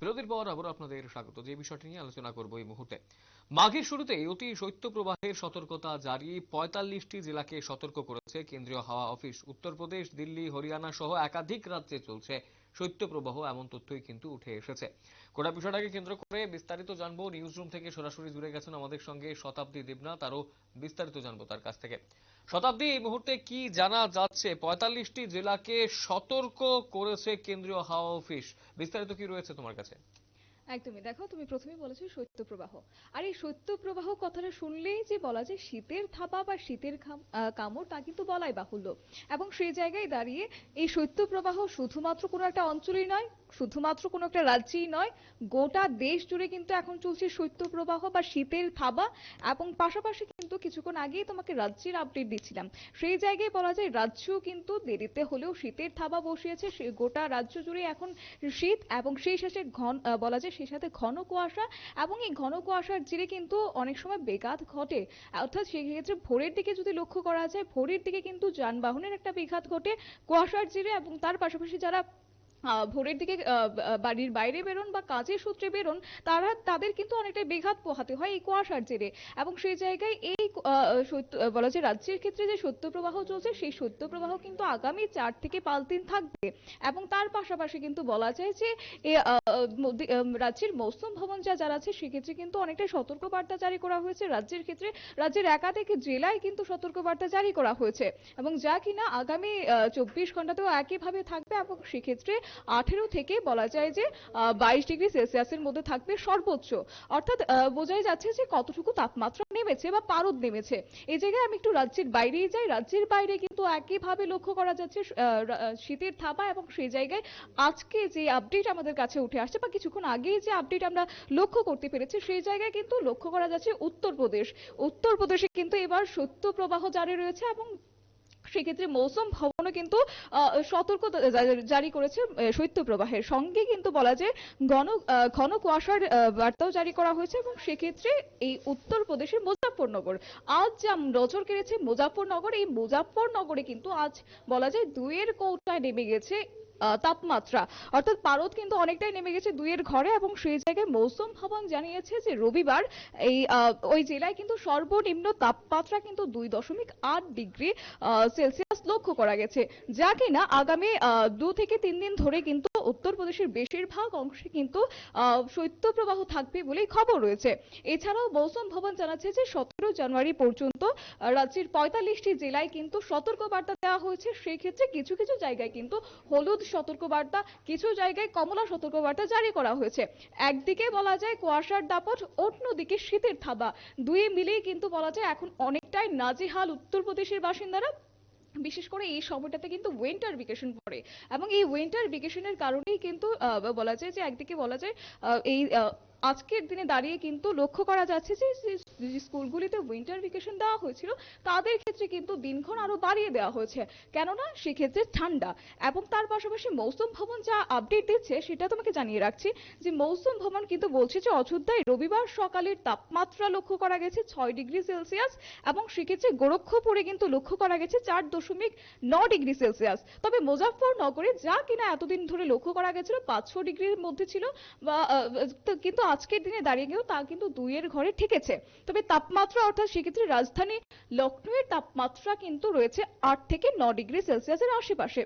বিরতির পর আবার আপনাদের স্বাগত। যে বিষয়টি নিয়ে আলোচনা করব এই মুহূর্তে। মাঘের শুরুতে অতি শৈত্যপ্রবাহের সতর্কতা জারি। পঁয়তাল্লিশটি জেলাকে সতর্ক করেছে কেন্দ্রীয় হাওয়া অফিস। উত্তরপ্রদেশ, দিল্লি, হরিয়ানা সহ একাধিক রাজ্যে চলছে শৈত্যপ্রবাহ এমন তথ্যই কিন্তু উঠে এসেছে। গোটা বিষয়টাকে কেন্দ্র করে বিস্তারিত জানব নিউজ রুম থেকে সরাসরি জুড়ে গেছেন আমাদের সঙ্গে শতাব্দী দেবনাথ আরও বিস্তারিত জানব তার কাছ থেকে। শতাব্দী, এই মুহূর্তে কি জানা যাচ্ছে? পঁয়তাল্লিশটি জেলাকে সতর্ক করেছে কেন্দ্রীয় হাওয়া অফিস। বিস্তারিত কি রয়েছে তোমার কাছে? একদমই। দেখো, তুমি প্রথমেই বলেছ শৈত্যপ্রবাহ আর এই শৈত্যপ্রবাহ কথাটা শুনলেই যে বলা যায় শীতের থাবা বা শীতের কামড়, তা কিন্তু বলাই বাহুল্য। এবং সেই জায়গায় দাঁড়িয়ে এই শৈত্যপ্রবাহ শুধুমাত্র কোনো একটা অঞ্চলই নয়, শুধুমাত্র কোনো একটা রাজ্যেই নয়, গোটা দেশ জুড়ে কিন্তু এখন চলছে শৈত্যপ্রবাহ বা শীতের থাবা এবং পাশাপাশি কিন্তু কিছুক্ষণ আগেই তোমাকে রাজ্যের আপডেট দিচ্ছিলাম। সেই জায়গায় বলা যায় রাজ্য কিন্তু দেরিতে হলেও শীতের থাবা বসিয়েছে গোটা রাজ্য জুড়ে এখন শীত এবং সেই সাথে ঘন বলা যায় সেই সাথে ঘন কুয়াশা এবং এই ঘন কুয়াশার জেরে কিন্তু অনেক সময় বেঘাত ঘটে। অর্থাৎ সেক্ষেত্রে ভোরের দিকে যদি লক্ষ্য করা যায়, ভোরের দিকে কিন্তু যানবাহনের একটা বেঘাত ঘটে কুয়াশার জেরে এবং তার পাশাপাশি যারা ভোরের দিকে বাড়ির বাইরে বেরোন বা কাজের সূত্রে বেরোন, তারা, তাদের কিন্তু অনেকটা বেঘাত পোহাতে হয় এই কুয়াশার জেরে। এবং সেই জায়গায় এই বলা যায় রাজ্যের ক্ষেত্রে যে শৈত্যপ্রবাহ চলছে, সেই শৈত্যপ্রবাহ কিন্তু আগামী চার থেকে পাঁচ দিন থাকবে। এবং তার পাশাপাশি কিন্তু বলা যায় যে রাজ্যের মৌসুম ভবন যা, যারা আছে, সেক্ষেত্রে কিন্তু অনেকটাই সতর্কবার্তা জারি করা হয়েছে। রাজ্যের ক্ষেত্রে, রাজ্যের একাধিক জেলায় কিন্তু সতর্কবার্তা জারি করা হয়েছে। এবং যা কিনা আগামী চব্বিশ ঘন্টাতেও একইভাবে থাকবে এবং সেক্ষেত্রে আঠেরো থেকে বলা যায় যে বাইশ ডিগ্রি সেলসিয়াসের মধ্যে থাকবে সর্বোচ্চ। অর্থাৎ বোঝাই যাচ্ছে যে কতটুকু তাপমাত্রা নেমেছে বা পারদ নেমেছে। এই জায়গায় আমি একটু রাজ্যের বাইরেই যাই। রাজ্যের বাইরে কিন্তু একইভাবে লক্ষ্য করা যাচ্ছে শীতের থাবা এবং সেই জায়গায় আজকে যে আপডেট আমাদের কাছে উঠে আসছে বা কিছুক্ষণ আগেই যে আপডেট আমরা লক্ষ্য করতে পেরেছি, সেই জায়গায় কিন্তু লক্ষ্য করা যাচ্ছে উত্তরপ্রদেশ। উত্তরপ্রদেশে কিন্তু এবার শৈত্য প্রবাহ জারি রয়েছে এবং সেক্ষেত্রে মৌসুম ভবনও কিন্তু সতর্ক জারি করেছে শৈত্য প্রবাহের সঙ্গে কিন্তু বলা যায়, ঘন ঘন কুয়াশার বার্তাও জারি করা হয়েছে এবং সেক্ষেত্রে এই উত্তরপ্রদেশের মুজাফরনগর আজ যা নজর কেড়েছে মুজাফরনগর এই মুজাফরনগরে কিন্তু আজ বলা যায় দুইয়ের কৌটায় নেমে গেছে তাপমাত্রা। অর্থাৎ পারদ কিন্তু অনেকটাই নেমে গেছে দুইয়ের ঘরে এবং সেই জায়গায় মৌসুম ভবন জানিয়েছে যে রবিবার এই ওই জেলায় কিন্তু সর্বনিম্ন তাপমাত্রা কিন্তু দুই দশমিক আট ডিগ্রি সেলসিয়াস লক্ষ্য করা গেছে, যা কিনা আগামী দু থেকে তিন দিন ধরে কিন্তু উত্তরপ্রদেশের বেশিরভাগ অংশে কিন্তু শৈত্যপ্রবাহ থাকবে বলেই খবর রয়েছে। এছাড়াও মৌসুম ভবন জানাচ্ছে যে সতেরো জানুয়ারি পর্যন্ত রাজ্যের পঁয়তাল্লিশটি জেলায় কিন্তু সতর্কবার্তা দেওয়া হয়েছে। সেই ক্ষেত্রে কিছু কিছু জায়গায় কিন্তু হলুদ সতর্কবার্তা, কিছু জায়গায় কমলা সতর্কবার্তা জারি করা হয়েছে। একদিকে বলা যায় কুয়াশার দাপট, অন্যদিকে শীতের থাবা। দুই মিলিয়ে কিন্তু বলা যায় এখন অনেকটাই নাজেহাল উত্তরপ্রদেশের বাসিন্দারা। বিশেষ করে এই সময়টাতে কিন্তু উইন্টার ভেকেশন পড়ে। এবং এই উইন্টার ভেকেশনের কারণেই কিন্তু বলা যায় যে, একদিকে বলা যায় এই আজকের দিনে দাঁড়িয়ে কিন্তু লক্ষ্য করা যাচ্ছে যে স্কুলগুলিতে উইন্টার ভেকেশন দেওয়া হয়েছিল, তাদের ক্ষেত্রে কিন্তু দিনক্ষণ আরও বাড়িয়ে দেওয়া হয়েছে। কেননা, সেক্ষেত্রে ঠান্ডা এবং তার পাশাপাশি মৌসুম ভবন যা আপডেট দিচ্ছে, সেটা তোমাকে জানিয়ে রাখছি যে, মৌসুম ভবন কিন্তু বলছে যে, অযোধ্যায় রবিবার সকালের তাপমাত্রা লক্ষ্য করা গেছে ছয় ডিগ্রি সেলসিয়াস এবং সেক্ষেত্রে গোরক্ষপুরে কিন্তু লক্ষ্য করা গেছে চার দশমিক ন ডিগ্রি সেলসিয়াস। তবে মুজাফফরনগরে যা কিনা এতদিন ধরে লক্ষ্য করা গেছিল, পাঁচ ছ ডিগ্রির মধ্যে ছিল বা কিন্তু আজকের দিনে দাঁড়িয়ে গিয়েও তা কিন্তু দুইয়ের ঘরে ঠেকেছে। তবে তাপমাত্রা অর্থাৎ সেক্ষেত্রে রাজধানী লখনউয়ের তাপমাত্রা কিন্তু রয়েছে আট থেকে ন ডিগ্রি সেলসিয়াসের আশেপাশে।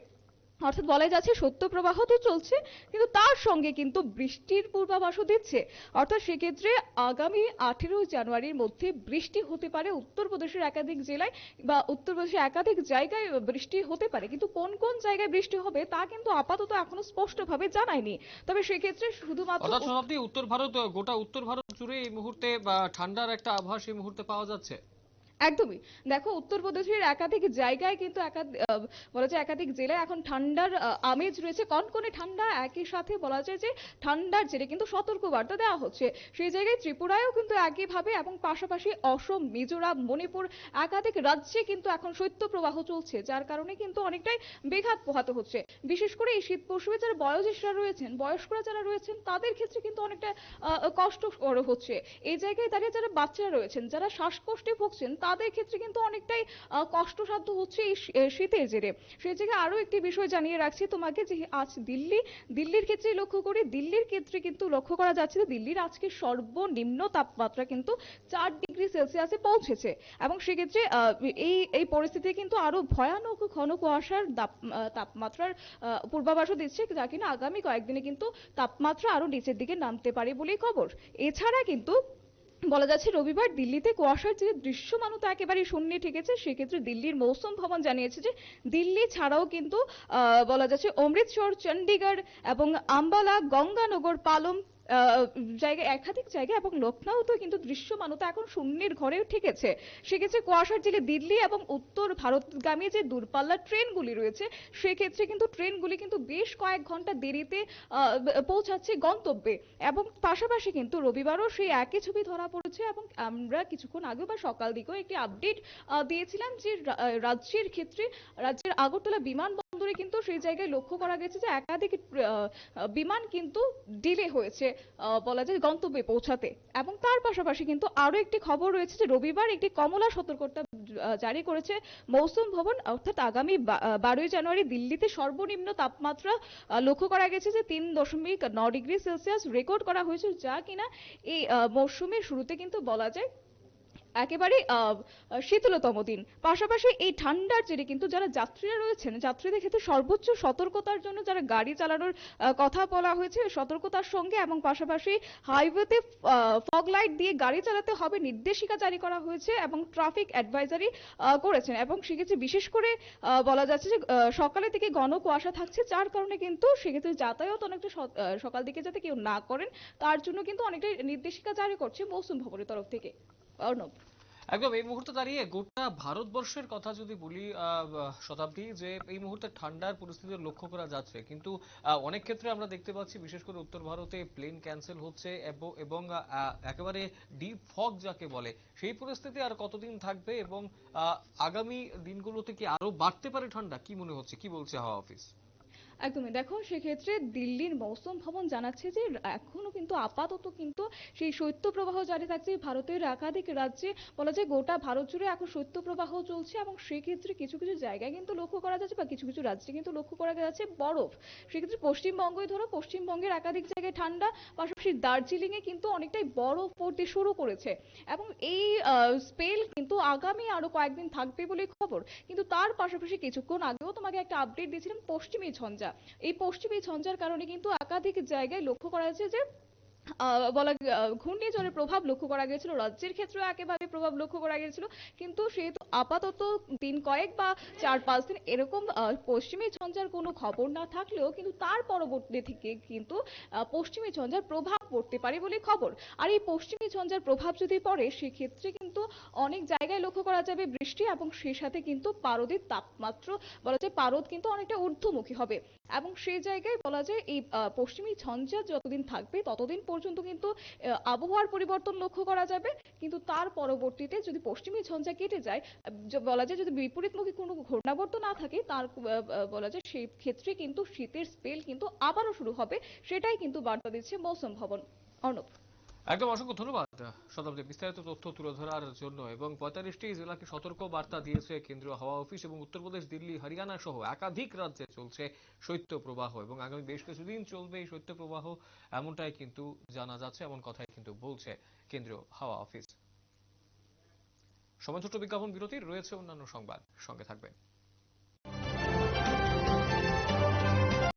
অর্থাৎ বলা যাচ্ছে সত্য প্রবাহ তো চলছে কিন্তু তার সঙ্গে কিন্তু বৃষ্টির পূর্বাভাসও দিচ্ছে। অর্থাৎ সেক্ষেত্রে আগামী আঠেরোই জানুয়ারির মধ্যে বৃষ্টি হতে পারে উত্তরপ্রদেশের একাধিক জেলায় বা উত্তরপ্রদেশের একাধিক জায়গায় বৃষ্টি হতে পারে কিন্তু কোন কোন জায়গায় বৃষ্টি হবে তা কিন্তু আপাতত এখনও স্পষ্টভাবে জানায়নি। তবে সেক্ষেত্রে শুধুমাত্র শতাব্দী উত্তর ভারত গোটা উত্তর ভারত জুড়ে এই মুহূর্তে বা ঠান্ডার একটা আভাস এই মুহূর্তে পাওয়া যাচ্ছে। একদমই। দেখো, উত্তরপ্রদেশের একাধিক জায়গায় কিন্তু বলা যায় একাধিক জেলায় এখন ঠান্ডার আমেজ রয়েছে। কনকনে ঠান্ডা একই সাথে বলা যায় যে ঠান্ডার জেরে কিন্তু সতর্কবার্তা দেওয়া হচ্ছে। সেই জায়গায় ত্রিপুরায়ও কিন্তু একইভাবে এবং পাশাপাশি অসম, মিজোরাম, মণিপুর একাধিক রাজ্যে কিন্তু এখন শৈত্যপ্রবাহ চলছে, যার কারণে কিন্তু অনেকটাই বেঘাত পোহাতে হচ্ছে। বিশেষ করে এই শীত মৌসুমে যারা বয়োজ্যেষ্ঠরা রয়েছেন, বয়স্করা যারা রয়েছেন, তাদের ক্ষেত্রে কিন্তু অনেকটা কষ্ট হচ্ছে। এই জায়গায় দাঁড়িয়ে যারা বাচ্চারা রয়েছেন, যারা শ্বাসকষ্টে ভুগছেন তাদের ক্ষেত্রে কিন্তু অনেকটাই কষ্টসাধ্য হচ্ছে এই শীতের জেরে। সেই জায়গায় আরও একটি বিষয় জানিয়ে রাখছি তোমাকে যে আজ দিল্লি, দিল্লির ক্ষেত্রে লক্ষ্য করি, দিল্লির ক্ষেত্রে কিন্তু লক্ষ্য করা যাচ্ছে যে দিল্লির আজকে সর্বনিম্ন তাপমাত্রা কিন্তু চার ডিগ্রি সেলসিয়াসে পৌঁছেছে। এবং সেক্ষেত্রে এই এই পরিস্থিতি কিন্তু আরও ভয়ানক ঘন কুয়াশার তাপমাত্রার পূর্বাভাসও দিচ্ছে, যা কিনা আগামী কয়েকদিনে কিন্তু তাপমাত্রা আরও নিচের দিকে নামতে পারে বলেই খবর। এছাড়া কিন্তু বলা যাচ্ছে রবিবার দিল্লিতে কুয়াশার যে দৃশ্যমানতা একেবারে শূন্যে ঠেকেছে, সেক্ষেত্রে দিল্লির মৌসুম ভবন জানিয়েছে যে দিল্লি ছাড়াও কিন্তু বলা যাচ্ছে অমৃতসর চণ্ডীগড় এবং আম্বালা, গঙ্গানগর, পালম জায়গায় একাধিক জায়গা এবং লখনৌতেও কিন্তু দৃশ্যমানতা এখন শূন্যের ঘরেও ঠেকেছে। সেক্ষেত্রে কুয়াশার জেলে দিল্লি এবং উত্তর ভারতগামী যে দূরপাল্লার ট্রেনগুলি রয়েছে, সেক্ষেত্রে কিন্তু ট্রেনগুলি কিন্তু বেশ কয়েক ঘণ্টা দেরিতে পৌঁছাচ্ছে গন্তব্যে। এবং পাশাপাশি কিন্তু রবিবারও সেই একই ছবি ধরা পড়েছে এবং আমরা কিছুক্ষণ আগে বা সকাল দিকেও একটি আপডেট দিয়েছিলাম যে রাজ্যের ক্ষেত্রে, রাজ্যের আগরতলা বিমানবন্দরে কিন্তু সেই জায়গায় লক্ষ্য করা গেছে যে একাধিক বিমান কিন্তু ডিলে হয়েছে। বলা যায়, গন্তব্যে পৌঁছাতে। এবং তার পাশাপাশি কিন্তু আরও একটি খবর রয়েছে যে, রবিবার একটি কমলা সতর্কতা জারি করেছে মৌসুম ভবন। অর্থাৎ আগামী বারোই জানুয়ারি দিল্লিতে সর্বনিম্ন তাপমাত্রা লক্ষ্য করা গেছে যে, তিন দশমিক ন ডিগ্রি সেলসিয়াস রেকর্ড করা হয়েছে, যা কিনা এই মরশুমের শুরুতে কিন্তু বলা যায় একেবারে শীতলতম দিন। পাশাপাশি এই ঠান্ডার জেরে কিন্তু যারা যাত্রীরা রয়েছেন, যাত্রীদের ক্ষেত্রে সর্বোচ্চ সতর্কতার জন্য যারা গাড়ি চালানোর কথা বলা হয়েছে, সতর্কতার সঙ্গে এবং পাশাপাশি হাইওয়েতে ফগ লাইট দিয়ে গাড়ি চালাতে হবে নির্দেশিকা জারি করা হয়েছে এবং ট্রাফিক অ্যাডভাইজারি করেছেন। এবং সেক্ষেত্রে বিশেষ করে বলা যাচ্ছে যে সকালের দিকে ঘন কুয়াশা থাকছে, যার কারণে কিন্তু সেক্ষেত্রে যাতায়াত অনেকটা সকাল দিকে যাতে কেউ না করেন, তার জন্য কিন্তু অনেকটা নির্দেশিকা জারি করছে মৌসুম ভবনের তরফ থেকে। অর্ণব। একদম, এই মুহূর্তে দাঁড়িয়ে গোটা ভারতবর্ষের কথা যদি বলি শতাব্দী, যে এই মুহূর্তে ঠান্ডার পরিস্থিতি লক্ষ্য করা যাচ্ছে। কিন্তু অনেক ক্ষেত্রে আমরা দেখতে পাচ্ছি, বিশেষ করে উত্তর ভারতে প্লেন ক্যান্সেল হচ্ছে এবং একেবারে ডিপ ফগ যাকে বলে, সেই পরিস্থিতি আর কতদিন থাকবে এবং আগামী দিনগুলোতে কি আরও বাড়তে পারে ঠান্ডা? কি মনে হচ্ছে? কি বলছে হাওয়া অফিস? একদমই। দেখো, সেক্ষেত্রে দিল্লির মৌসুম ভবন জানাচ্ছে যে, এখনও কিন্তু আপাতত কিন্তু সেই শৈত্যপ্রবাহ জারি থাকছে। ভারতের একাধিক রাজ্যে বলা যায় গোটা ভারত জুড়ে এখন শৈত্যপ্রবাহ চলছে এবং সেক্ষেত্রে কিছু কিছু জায়গায় কিন্তু লক্ষ্য করা যাচ্ছে বা কিছু কিছু রাজ্যে কিন্তু লক্ষ্য করা যাচ্ছে বরফ। সেক্ষেত্রে পশ্চিমবঙ্গই ধরো, পশ্চিমবঙ্গের একাধিক জায়গায় ঠান্ডা, পাশাপাশি দার্জিলিং এ কিন্তু অনেকটাই বরফ পড়তে শুরু করেছে। এবং এই স্পেল কিন্তু আগামী আরও কয়েকদিন থাকবে বলে খবর। কিন্তু তার পাশাপাশি কিছুক্ষণ আগেও তোমাকে একটা আপডেট দিয়েছিলাম, পশ্চিমী ঝঞ্ঝা। এই পশ্চিমী ঝঞ্ঝার কারণে কিন্তু একাধিক জায়গায় লক্ষ্য করা যাচ্ছে যে বলা ঘূর্ণিঝড়ের প্রভাব লক্ষ্য করা গেছিল রাজ্যের ক্ষেত্রেও একেবারে প্রভাব লক্ষ্য করা গেছিল কিন্তু সেহেতু আপাতত দিন কয়েক বা চার পাঁচ দিন এরকম পশ্চিমী ঝঞ্ঝার কোনো খবর না থাকলেও কিন্তু তার পরবর্তী থেকে কিন্তু পশ্চিমী ঝঞ্ঝার প্রভাব পড়তে পারে বলে খবর। আর এই পশ্চিমী ঝঞ্ঝার প্রভাব যদি পড়ে, সেক্ষেত্রে কিন্তু অনেক জায়গায় লক্ষ্য করা যাবে বৃষ্টি এবং সেই সাথে কিন্তু পারদের তাপমাত্রা। বলা যায় পারদ কিন্তু অনেকটা ঊর্ধ্বমুখী হবে। এবং সেই জায়গায় বলা যায় এই পশ্চিমী ঝঞ্ঝা যতদিন থাকবে, ততদিন পর্যন্ত কিন্তু আবহাওয়ার পরিবর্তন লক্ষ্য করা যাবে। কিন্তু তার পরবর্তীতে যদি পশ্চিমী ঝঞ্ঝা কেটে যায় বলা যায় যদি বিপরীতমুখী কোনো ঘূর্ণাবর্ত না থাকে, তার বলা যায় সেই ক্ষেত্রে কিন্তু শীতের স্পেল কিন্তু আবারও শুরু হবে। সেটাই কিন্তু বার্তা দিচ্ছে মৌসুম ভবন অর্ণব। একদম অসংখ্য ধন্যবাদ। শতাব্দী বিস্তারিত তথ্য তুলে ধরার জন্য এবং পঁয়তাল্লিশটি জেলাকে সতর্ক বার্তা দিয়েছে কেন্দ্রীয় হাওয়া অফিস এবং উত্তরপ্রদেশ দিল্লি, হরিয়ানা সহ একাধিক রাজ্যে চলছে শৈত্য প্রবাহ এবং আগামী বেশ কিছুদিন চলবে এই শৈত্য প্রবাহ এমনটাই কিন্তু জানা যাচ্ছে, এমন কথাই কিন্তু বলছে কেন্দ্রীয় হাওয়া অফিস। সময় ছোট্ট বিজ্ঞাপন বিরতির রয়েছে অন্যান্য সংবাদ। সঙ্গে থাকবেন।